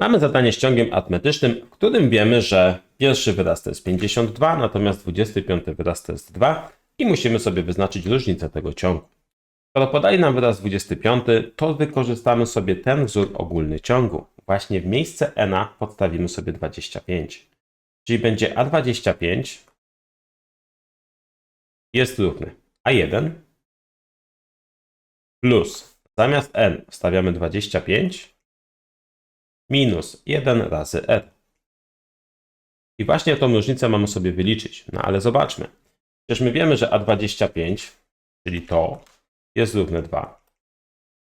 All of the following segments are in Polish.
Mamy zadanie z ciągiem arytmetycznym, w którym wiemy, że pierwszy wyraz to jest 52, natomiast 25 wyraz to jest 2 i musimy sobie wyznaczyć różnicę tego ciągu. Skoro podaje nam wyraz 25, to wykorzystamy sobie ten wzór ogólny ciągu. Właśnie w miejsce n podstawimy sobie 25. Czyli będzie A25 jest równy A1 plus zamiast n wstawiamy 25 minus 1 razy r. I właśnie tą różnicę mamy sobie wyliczyć. No ale zobaczmy. Przecież my wiemy, że A25, czyli to, jest równe 2.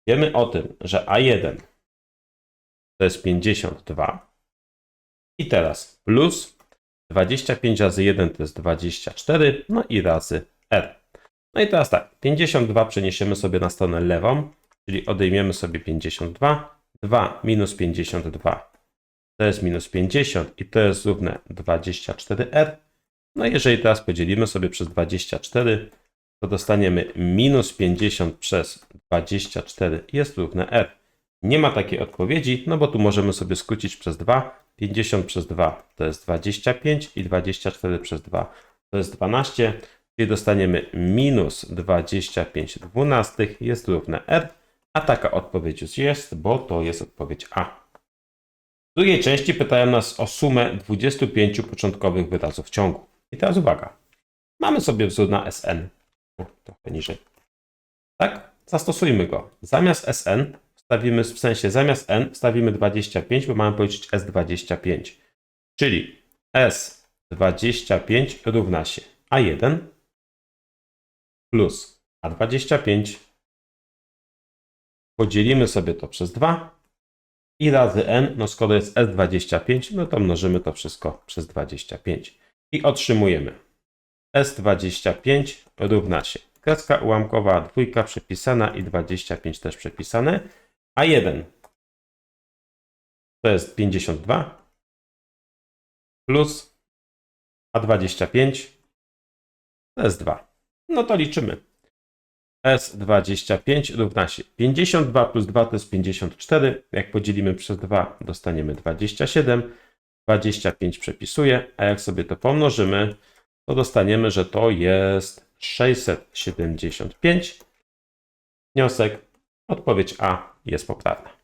Wiemy o tym, że A1 to jest 52. I teraz plus 25 razy 1 to jest 24, no i razy r. No i teraz tak, 52 przeniesiemy sobie na stronę lewą, czyli odejmiemy sobie 52. 2 minus 52 to jest minus 50 i to jest równe 24r. No i jeżeli teraz podzielimy sobie przez 24, to dostaniemy minus 50 przez 24 jest równe r. Nie ma takiej odpowiedzi, no bo tu możemy sobie skrócić przez 2. 50 przez 2 to jest 25 i 24 przez 2 to jest 12, czyli dostaniemy minus 25 dwunastych jest równe r, a taka odpowiedź już jest, bo to jest odpowiedź A. W drugiej części pytają nas o sumę 25 początkowych wyrazów ciągu. I teraz uwaga. Mamy sobie wzór na Sn. O, trochę niżej. Tak? Zastosujmy go. Zamiast Sn wstawimy, w sensie zamiast n wstawimy 25, bo mamy policzyć S25. Czyli S25 równa się A1 plus A25. Podzielimy sobie to przez 2 i razy n, no skoro jest S25, no to mnożymy to wszystko przez 25. I otrzymujemy S25 równa się kreska ułamkowa, dwójka przepisana i 25 też przepisane. A1 to jest 52 plus A25 to jest 2. No to liczymy. S25 równa się 52 plus 2 to jest 54. Jak podzielimy przez 2 dostaniemy 27. 25 przepisuje, a jak sobie to pomnożymy, to dostaniemy, że to jest 675. Wniosek Odpowiedź A jest poprawna.